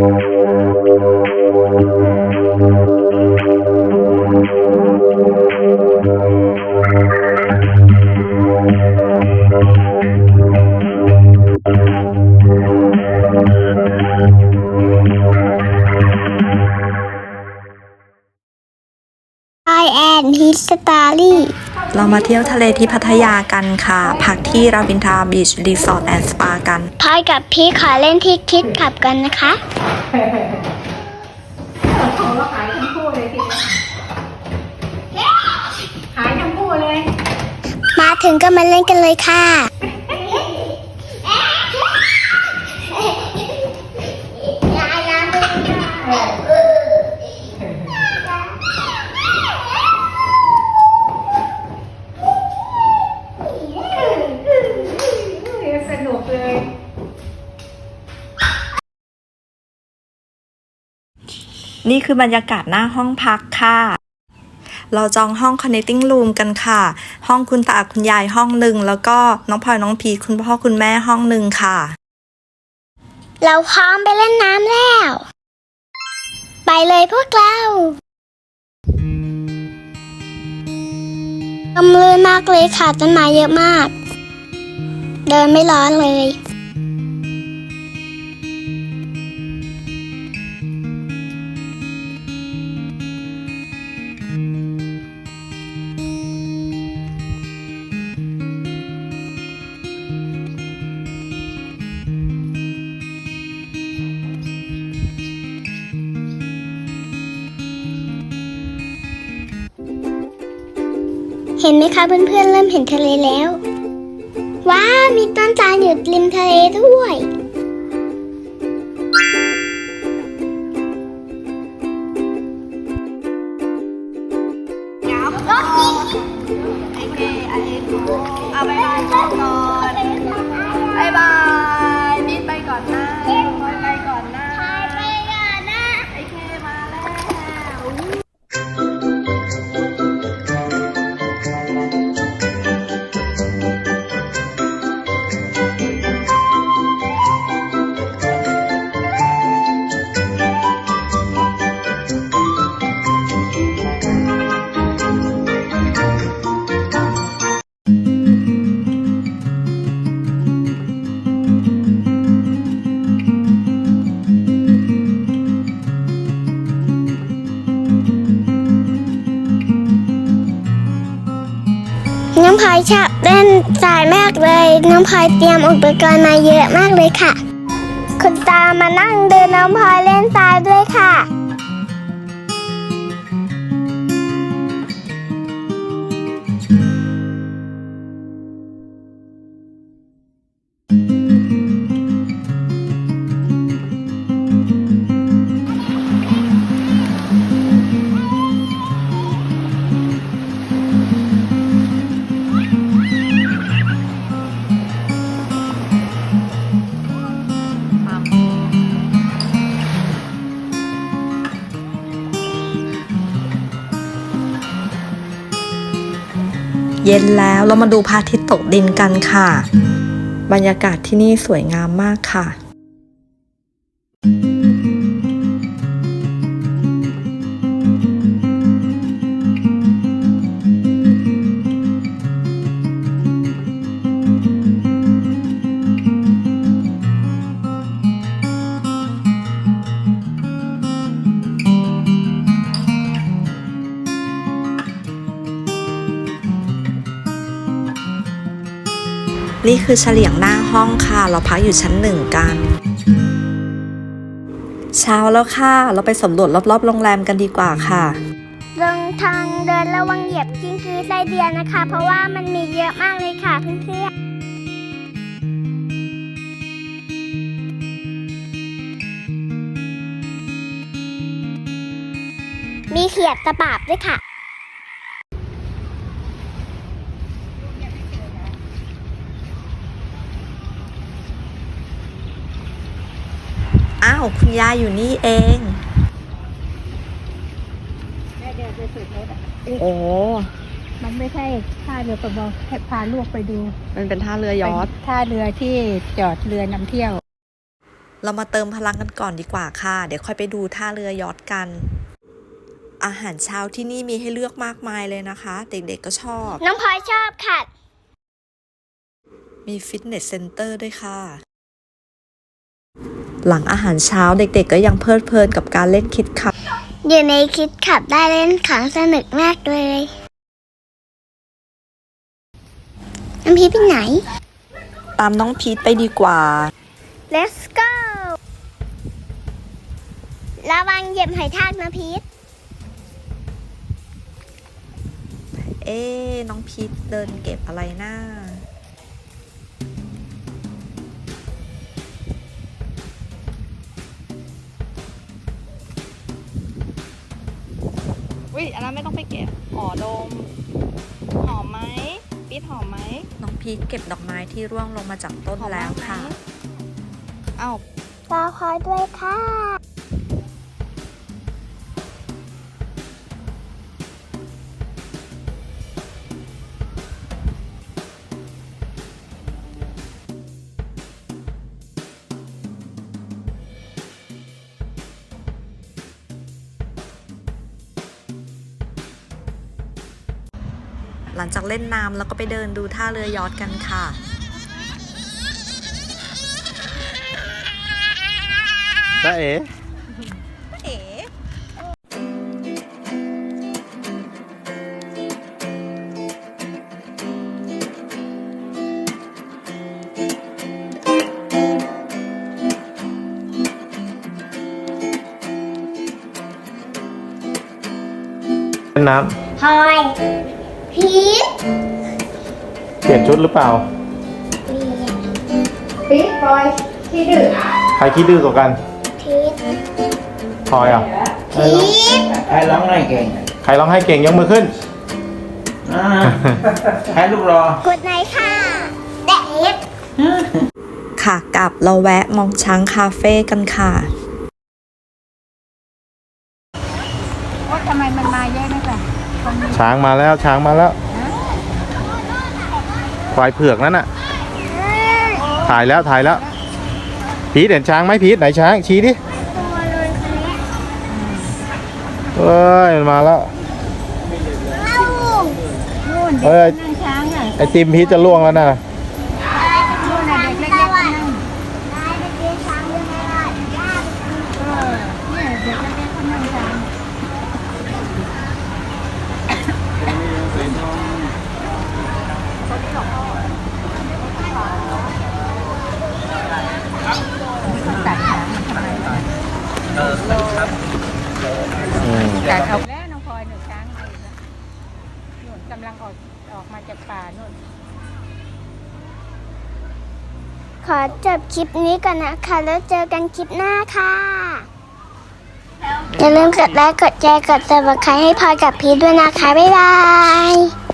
I and his story เรามาเที่ยวทะเลที่พัทยากันค่ะ พักที่ราวินทราบีชรีสอร์ทแอนด์สปากันพลอยกับพี่ขอเล่นที่คิดขับกันนะคะ ของเราขายทั้งคู่เลยทีเดียวขายทั้งคู่เลย มาถึงก็มาเล่นกันเลยค่ะ นี่คือบรรยากาศหน้าห้องพักค่ะ เราจองห้อง connecting room กันค่ะ ห้องคุณตาคุณยายห้องหนึ่ง แล้วก็น้องพลอยน้องพีคุณพ่อคุณแม่ห้องหนึ่งค่ะ เราพร้อมไปเล่นน้ำแล้ว ไปเลยพวกเราลมลื่นมากเลยค่ะต้นไม้เยอะมาก เดินไม่ร้อนเลย เห็นไหมคะเพื่อนๆเริ่มเห็นทะเลแล้ว ว้ามีต้นจานอยู่ริมทะเลด้วย เอาไปบายก่อนบายบายบินไปก่อนนะ น้องพลอยชอบเล่นสายมากเลย น้องพลอยเตรียมอุปกรณ์มาเยอะมากเลยค่ะ คุณตามานั่งดูน้องพลอยเล่นสายด้วยค่ะ เย็นแล้วเรามาดูพระอาทิตย์ตกดินกันค่ะ บรรยากาศที่นี่สวยงามมากค่ะ นี่คือเฉลียงหน้าห้องค่ะ เราพักอยู่ชั้นหนึ่งกัน เช้าแล้วค่ะ เราไปสำรวจรอบๆโรงแรมกันดีกว่าค่ะลงทางเดินระวังเหยียบกิ้งกือไส้เดือนนะคะ เพราะว่ามันมีเยอะมากเลยค่ะเพื่อนๆมีเขียดตะปาบด้วยค่ะ อ้าวคุณยายอยู่นี่เอง แม่เดี๋ยวจะสุดรถอะโอ้ มันไม่ใช่ท่าเรือประมงแค่พาลูกไปดูมันเป็นท่าเรือยอท เป็นท่าเรือที่จอดเรือนำเที่ยว เรามาเติมพลังกันก่อนดีกว่าค่ะ เดี๋ยวค่อยไปดูท่าเรือยอทกัน อาหารเช้าที่นี่มีให้เลือกมากมายเลยนะคะ เด็กๆก็ชอบ น้องพลอยชอบค่ะ มีฟิตเนสเซ็นเตอร์ด้วยค่ะ หลังอาหารเช้าเด็กๆ ก็ยังเพลิดเพลินกับการเล่นคิดขับ อยู่ในคิดขับได้เล่นของสนุกมากเลยน้ำพีชไปไหน ตามน้องพีทไปดีกว่า Let's go ระวังเหยียบหอยทากนะพีทเอ๊ะน้องพีทเดินเก็บอะไรหน้า วิอันนั้นไม่ต้องไปเก็บหอดมหอมไหมพีทหอมไหมน้องพีทเก็บดอกไม้ที่ร่วงลงมาจากต้นแล้วค่ะ เอ้า รอคอยด้วยค่ะ หลังจากเล่นน้ำแล้วก็ไปเดินดูท่าเรือยอทกันค่ะจ้าเอ๋เอ๋เล่นน้พลอย พีทำเปลี่ยนชุดหรือเปล่าปี๊ดปล่อยที่ดื้อใครคิดดื้อกว่ากันพีทพลอยอะ พีทใครร้องได้เก่งใครร้องให้เก่งยกมือขึ้น อ่าใครลูกรอกดไหนค่ะแดดค่ะกลับเราแวะมองช้างคาเฟ่กันค่ะ ว่าทำไมมันมาเยอะนักล่ะ ช้างมาแล้วช้างมาแล้ว ควายเผือกนั่นน่ะ ถ่ายแล้วถ่ายแล้ว พีทเห็นช้างไหมพีทไหนช้างชี้ดิตัวเลยคนนี้เอ้ยมันมาแล้วเอ้านู่นเอ้เด็ยกนั่งช้างอะไอติมพีทจะล่วงแล้วนะ นู่นน่ะเด็กเล็กๆนั่ง ได้ไปกินช้างยังไงล่ะย่า เออเนี่ยเด็กเล็กๆเขานั่งช้าง อืม แต่เอาแล้วน้องพลอยหนูช้างมาอีกแล้วนู่นกำลังออกออกมาจาก ป่านู่น ขอจบคลิปนี้ก่อนนะคะ แล้วเจอกันคลิปหน้าค่ะอย่าลืมกดไลค์กดแชร์กด subscribe ให้พลอยกับพีทด้วยนะคะ บ๊ายบาย